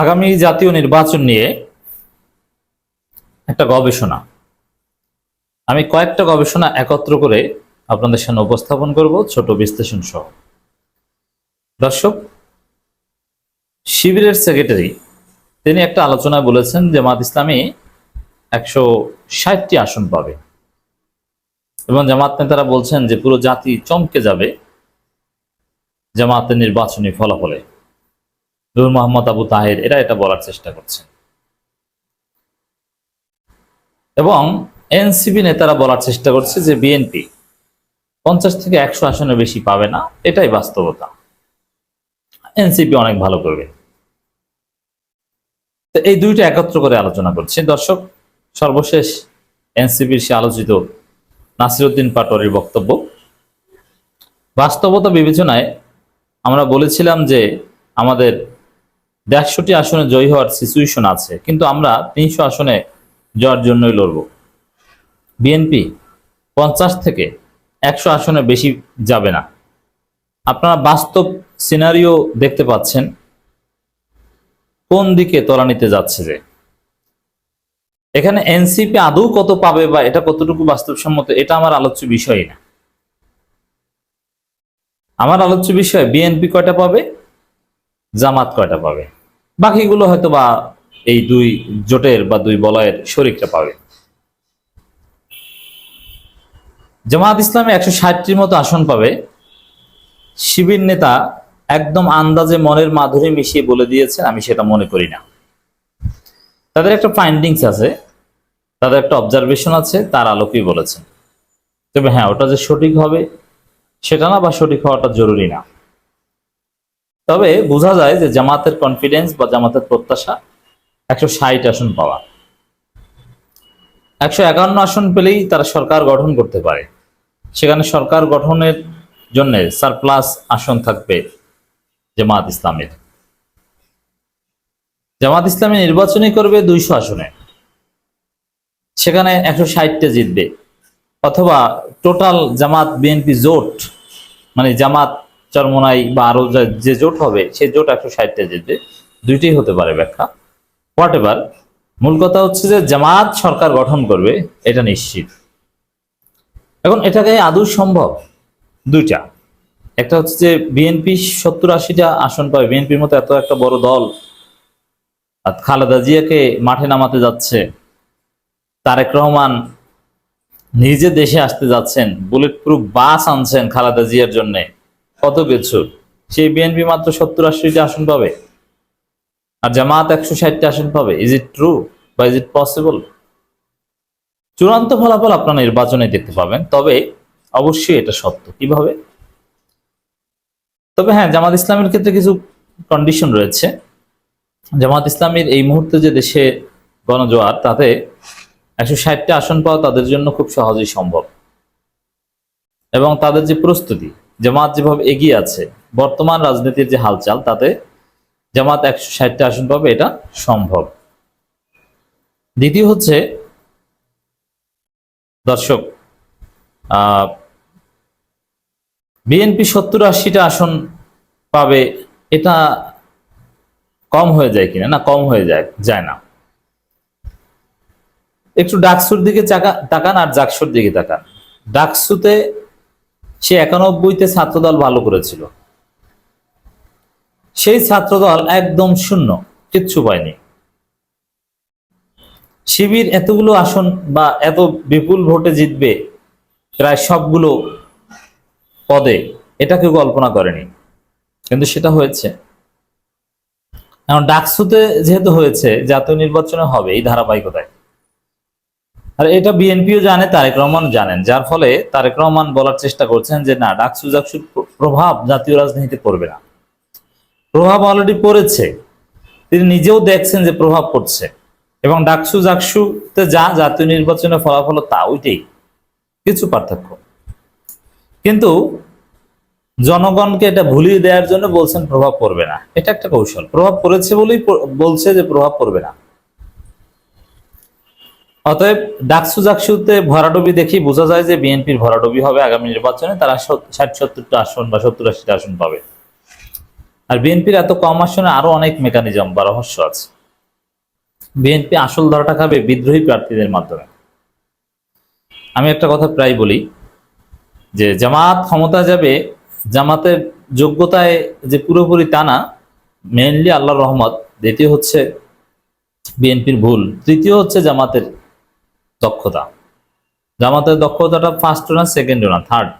আগামী জাতীয় নির্বাচন নিয়ে একটা গবেষণা। আমি কয়েকটা গবেষণা একত্র করে আপনাদের সামনে উপস্থাপন করব, ছোট বিশ্লেষণ সহ। দর্শক, শিবিরের সেক্রেটারি তিনি একটা আলোচনায় বলেছেন জামাত ইসলামী একশো ষাটটি আসন পাবে। এবং জামাত নেতারা বলছেন যে পুরো জাতি চমকে যাবে জামাতের নির্বাচনী ফলাফলে। নূর মোহাম্মদ আবু তাহের, এরা এটা বলার চেষ্টা করছে। এবং এনসিপি নেতারা বলার চেষ্টা করছে যে বিএনপি পঞ্চাশ থেকে একশো আসনে বেশি পাবে না, এটাই বাস্তবতা। এনসিপি অনেক ভালো করবে। তো এই দুইটা একত্র করে আলোচনা করছি। দর্শক, সর্বশেষ এনসিপির সে আলোচিত নাসিরুদ্দিন পাটোয়ারির বক্তব্য। বাস্তবতা বিবেচনায় আমরা বলেছিলাম যে আমাদের দেড়শোটি আসনে জয়ী হওয়ার সিচুয়েশন আছে, কিন্তু আমরা তিনশো আসনে জয়ের জন্যই লড়ব। বিএনপি পঞ্চাশ থেকে একশো আসনে বেশি যাবে না। আপনারা বাস্তব সিনারিও দেখতে পাচ্ছেন। কোন দিকে তলানিতে যাচ্ছে যে? এখানে এনসিপি আদৌ কত পাবে বা এটা কতটুকু বাস্তবসম্মত, এটা আমার আলোচ্য বিষয় না। আমার আলোচ্য বিষয় বিএনপি কয়টা পাবে? জামাত কয়টা পাবে? বাকিগুলো হয়তো বা এই দুই জোটের বা দুই বলয়ের শরিকটা পাবে। জামাত ইসলামে একশো ষাটটির মতো আসন পাবে। শিবির নেতা একদম আন্দাজে মনের মাধুরী মিশিয়ে বলে দিয়েছে, আমি সেটা মনে করি না। তাদের একটা ফাইন্ডিংস আছে, তাদের একটা অবজারভেশন আছে, তার আলোকেই বলেছেন তবে হ্যাঁ ওটা যে সঠিক হবে, সেটা না বা সঠিক হওয়াটা জরুরি না। তবে বোঝা যায় যে জামাতের কনফিডেন্স বা জামাতের প্রত্যাশা একশো ষাট আসন পাওয়া। একশো একান্ন আসন পেলেই তারা সরকার গঠন করতে পারে। সেখানে সরকার গঠনের জন্য সারপ্লাস আসন থাকবে জামাত ইসলামের। জামাত ইসলামী নির্বাচনই করবে দুইশো আসনে। সেখানে একশো ষাটটা জিতবে। অথবা টোটাল জামাত বিএনপি জোট মানে জামাত চরমনাই বা আরও যে জোট হবে সেই জোট একশো ষাটটা জিতবে। দুইটাই হতে পারে ব্যাখ্যা। হোয়াট এভার মূল কথা হচ্ছে যে, জামাত সরকার গঠন করবে, এটা নিশ্চিত। এখন এটাকে আদৌ সম্ভব? দুইটা। একটা হচ্ছে যে, বিএনপি সত্তর আশিটা আসন পাবে বিএনপির মতো এত একটা বড় দল খালেদা জিয়াকে মাঠে নামাতে যাচ্ছে, তারেক রহমান নিজে দেশে আসতে যাচ্ছেন বুলেট প্রুফ বাস আনছেন খালেদা জিয়ার জন্য। কত কিছু সেই বিএনপি মাত্র সত্তর আশিটা আসন পাবে। আর জামাত একশো ষাটটা আসন পাবে। ইজ ইট ট্রু বা ইজ ইট পসিবল চূড়ান্ত ফলাফল আপনারা নির্বাচনে দেখতে পাবেন। তবে অবশ্যই এটা সত্য। কীভাবে? তবে হ্যাঁ জামাত ইসলামের ক্ষেত্রে কিছু কন্ডিশন রয়েছে। জামাত ইসলামের এই মুহূর্তে যে দেশে গণজোয়ার, তাতে একশো ষাটটা আসন পাওয়া তাদের জন্য খুব সহজেই সম্ভব। এবং তাদের যে প্রস্তুতি জামাত যেভাবে এগিয়ে আছে, বর্তমান রাজনীতির যে হালচাল, তাতে জামাত একশো ষাটটা আসন পাবে, এটা সম্ভব। দ্বিতীয় হচ্ছে, দর্শক বিএনপি সত্তর আশিটা আসন পাবে, এটা কম হয়ে যায় কিনা? না, কম হয়ে যায় যায় না। একটু ডাকসুর দিকে তাকান আর জাকসুর দিকে তাকান। ডাকসুতে সে একানব্বইতে ছাত্রদল ভালো করেছিল। সেই ছাত্রদল একদম শূন্য, কিচ্ছু পায়নি। শিবির এতগুলো আসন বা এত বিপুল ভোটে জিতবে প্রায় সবগুলো পদে এটা কেউ কল্পনা করেনি। কিন্তু সেটা হয়েছে। এখন ডাকসুতে যেহেতু হয়েছে, জাতীয় নির্বাচনে হবে এই ধারাবাহিকতায়। আর এটা বিএনপিও জানে, তারেক রহমান জানেন, যার ফলে তারেক রহমান বলার চেষ্টা করছেন যে, না ডাকসু জাকসুর প্র- প্রভাব জাতীয় রাজনীতিতে পড়বে না। প্রভাব অলরেডি পড়েছে। তিনি নিজেও দেখছেন যে, প্রভাব পড়ছে। এবং ডাকসু জাকসুতে যা জাতীয় নির্বাচনের ফলাফল তা ওইটাই। কিছু পার্থক্য। কিন্তু জনগণকে এটা ভুলিয়ে দেওয়ার জন্য বলছেন, প্রভাব পড়বে না। এটা একটা কৌশল। প্রভাব পড়েছে বলেই বলছে যে, প্রভাব পড়বে না। অতএব ডাকসু জাকসুতে ভরাডবি দেখি বোঝা যায় যে বিএনপির ভরাডবি হবে আগামী নির্বাচনে, তারা ষাট সত্তরটা আসন বা সত্তর আশিটা আসন পাবে। আর বিএনপির এত কম আসনে আরও অনেক মেকানিজম বা রহস্য আছে। বিএনপি আসল ধরাটা খাবে বিদ্রোহী প্রার্থীদের মাধ্যমে। আমি একটা কথা প্রায় বলি, যে জামাত ক্ষমতা যাবে, জামাতের যোগ্যতায় যে পুরোপুরি তা না মেইনলি আল্লাহর রহমত, দ্বিতীয় হচ্ছে বিএনপির ভুল, তৃতীয় হচ্ছে জামাতের দক্ষতা। জামাতের দক্ষতাটা ফার্স্ট না সেকেন্ড না থার্ড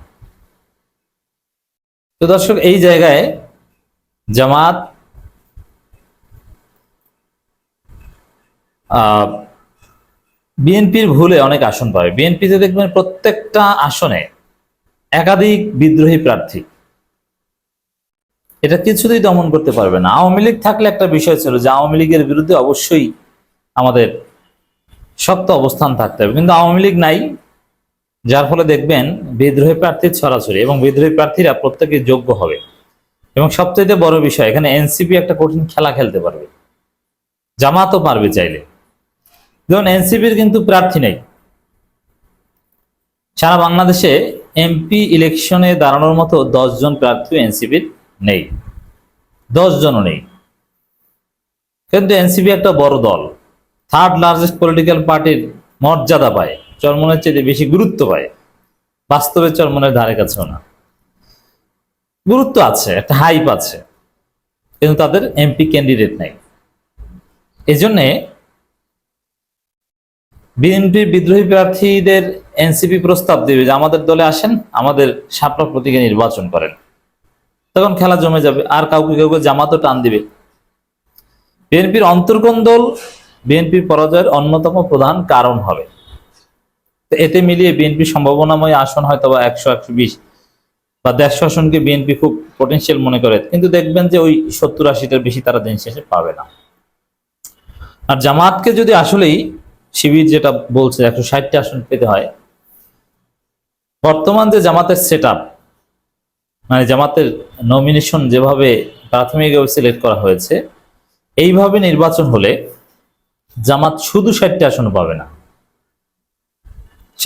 তো দর্শক, এই জায়গায় জামাত বিএনপির ভুলে অনেক আসন পাবে। বিএনপিতে দেখবেন প্রত্যেকটা আসনে একাধিক বিদ্রোহী প্রার্থী। এটা কিছুতেই দমন করতে পারবে না। আওয়ামী লীগ থাকলে একটা বিষয় ছিল যে আওয়ামী লীগের বিরুদ্ধে অবশ্যই আমাদের শক্ত অবস্থান থাকতে হবে। কিন্তু আওয়ামী লীগ নাই, যার ফলে দেখবেন বিদ্রোহী প্রার্থীর ছড়াছড়ি এবং বিদ্রোহী প্রার্থীরা প্রত্যেকে যোগ্য হবে। এবং সবচেয়ে বড় বিষয়, এখানে এনসিপি একটা কঠিন খেলা খেলতে পারবে। জামাতও পারবে চাইলে। যেমন এনসিপির কিন্তু প্রার্থী নেই। সারা বাংলাদেশে এমপি ইলেকশনে দাঁড়ানোর মতো জন প্রার্থী এনসিপির নেই। জনও নেই। কিন্তু এনসিপি একটা বড় দল। থার্ড লার্জেস্ট পলিটিক্যাল পার্টির মর্যাদা পায়, চরমনের চেয়ে বেশি গুরুত্ব পায়। বাস্তবে চরমনের ধারে কাছেও না। গুরুত্ব আছে, একটা হাইপ আছে, কিন্তু তাদের এমপি ক্যান্ডিডেট নাই। এই জন্যে বিএনপির বিদ্রোহী প্রার্থীদের এনসিপি প্রস্তাব দেবে যে, আমাদের দলে আসেন, আমাদের সাপলা প্রতীকে নির্বাচন করেন। তখন খেলা জমে যাবে, আর কাউকে কাউকে জামাতও টান দিবে। বিএনপির অন্তর্গণ দল বিএনপির পরাজয়ের অন্যতম প্রধান কারণ হবে। এতে মিলিয়ে বিএনপি সম্ভাবনাময় আসন হয়তো বা একশো একশো বিশ বা দেড়শো আসনকে বিএনপি খুব পটেনশিয়াল মনে করে। কিন্তু দেখবেন যে ওই সত্তর আশিটার বেশি তারা দিন শেষে পাবে না। আর জামাতকে যদি আসলেই শিবির যেটা বলছে একশো ষাটটি আসন পেতে হয়, বর্তমান যে জামাতের সেট মানে জামাতের নমিনেশন যেভাবে প্রাথমিকভাবে সিলেক্ট করা হয়েছে, এইভাবে নির্বাচন হলে জামাত শুধু ষাটটি আসন পাবে না।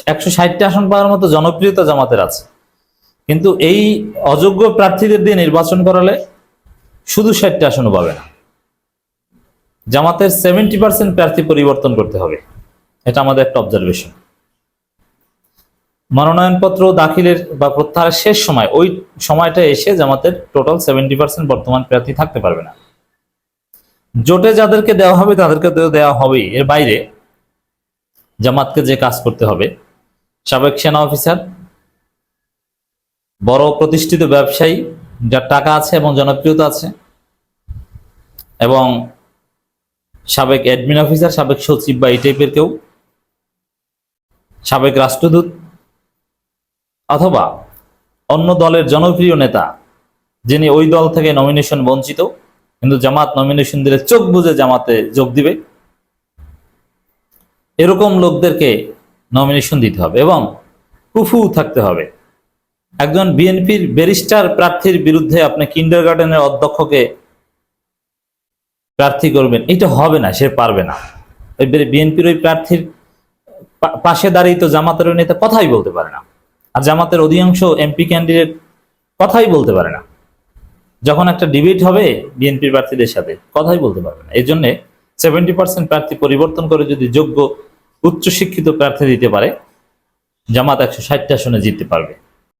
একশো ষাটটি আসন পাওয়ার মতো জনপ্রিয়তা জামাতের আছে। কিন্তু এই অযোগ্য প্রার্থীদের দিয়ে নির্বাচন করালে শুধু ষাটটি আসনও পাবে না। জামাতের সেভেন্টি পার্সেন্ট প্রার্থী পরিবর্তন করতে হবে। এটা আমাদের একটা অবজারভেশন মনোনয়নপত্র দাখিলের বা প্রত্যাহারের শেষ সময়, ওই সময়টা এসে জামাতের টোটাল সেভেন্টি পার্সেন্ট বর্তমান প্রার্থী থাকতে পারবে না। জোটে যাদেরকে দেওয়া হবে, তাদেরকে দেওয়া হবেই। এর বাইরে জামাতকে যে কাজ করতে হবে, সাবেক সেনা অফিসার, বড় প্রতিষ্ঠিত ব্যবসায়ী, যার টাকা আছে এবং জনপ্রিয়তা আছে, এবং সাবেক অ্যাডমিন অফিসার সাবেক সচিব বা এই টাইপের কেউ, সাবেক রাষ্ট্রদূত, অথবা অন্য দলের জনপ্রিয় নেতা, যিনি ওই দল থেকে নমিনেশন বঞ্চিত কিন্তু জামাত নমিনেশন দিলে চোখ বুঝে জামাতে যোগ দিবে। এরকম লোকদেরকে নমিনেশন দিতে হবে এবং কুফু থাকতে হবে। একজন বিএনপির ব্যারিস্টার প্রার্থীর বিরুদ্ধে আপনি কিন্ডার গার্ডেনের অধ্যক্ষকে প্রার্থী করবেন, এটা হবে না, সে পারবে না। বিএনপির ওই প্রার্থীর পাশে দাঁড়িয়ে তো জামাতের ওই নেতা কথাই বলতে পারে না। আর জামাতের অধিকাংশ এমপি ক্যান্ডিডেট কথাই বলতে পারে না। যখন একটা ডিবেট হবে বিএনপি প্রার্থীদের সাথে কথাই বলতে পারবে না। এই জন্য সেভেন্টি পার্সেন্ট প্রার্থী পরিবর্তন করে যদি যোগ্য উচ্চ শিক্ষিত প্রার্থী দিতে পারে, জামাত একশো ষাটটা আসনে জিততে পারবে।